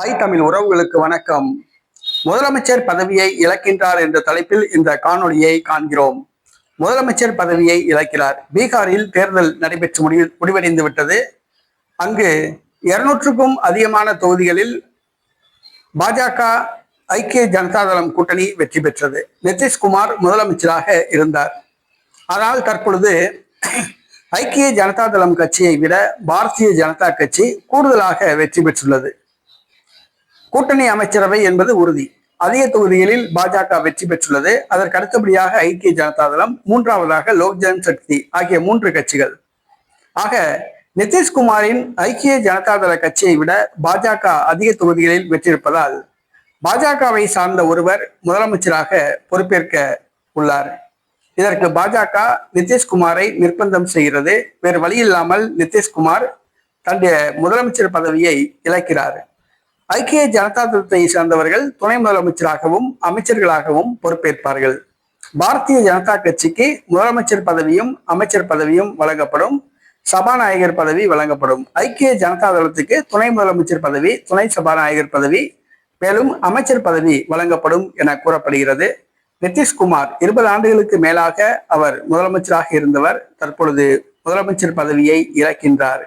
Hi Tamil உறவுகளுக்கு வணக்கம். முதலமைச்சர் பதவியை இழக்கின்றார் என்ற தலைப்பில் இந்த காணொலியை காண்கிறோம். முதலமைச்சர் பதவியை இழக்கிறார். பீகாரில் தேர்தல் நடைபெற்று முடிவு முடிவடைந்து விட்டது. அங்கு இருநூற்றுக்கும் அதிகமான தொகுதிகளில் பாஜக ஐக்கிய ஜனதாதளம் கூட்டணி வெற்றி பெற்றது. நிதிஷ்குமார் முதலமைச்சராக இருந்தார். ஆனால் தற்பொழுது ஐக்கிய ஜனதாதளம் கட்சியை விட பாரதிய ஜனதா கட்சி கூடுதலாக வெற்றி பெற்றுள்ளது. கூட்டணி அமைச்சரவை என்பது உறுதி. அதிக தொகுதிகளில் பாஜக வெற்றி பெற்றுள்ளது. அதற்கு அடுத்தபடியாக ஐக்கிய ஜனதா தளம் மூன்றாவதாக லோக் ஜனசக்தி ஆகிய மூன்று கட்சிகள். ஆக நிதிஷ்குமாரின் ஐக்கிய ஜனதா தள கட்சியை விட பாஜக அதிக தொகுதிகளில் வெற்றியிருப்பதால் பாஜகவை சார்ந்த ஒருவர் முதலமைச்சராக பொறுப்பேற்க உள்ளார். இதற்கு பாஜக நிதிஷ்குமாரை நிர்பந்தம் செய்கிறது. வேறு வழி இல்லாமல் நிதிஷ்குமார் தன்னுடைய முதலமைச்சர் பதவியை இழக்கிறார். ஐக்கிய ஜனதா தளத்தை சேர்ந்தவர்கள் துணை முதலமைச்சராகவும் அமைச்சர்களாகவும் பொறுப்பேற்பார்கள். பாரதிய ஜனதா கட்சிக்கு முதலமைச்சர் பதவியும் அமைச்சர் பதவியும் வழங்கப்படும். சபாநாயகர் பதவி வழங்கப்படும். ஐக்கிய ஜனதா தளத்துக்கு துணை முதலமைச்சர் பதவி துணை சபாநாயகர் பதவி மேலும் அமைச்சர் பதவி வழங்கப்படும் என கூறப்படுகிறது. நிதிஷ்குமார் இருபது ஆண்டுகளுக்கு மேலாக அவர் முதலமைச்சராக இருந்தவர். தற்பொழுது முதலமைச்சர் பதவியை இழக்கின்றார்.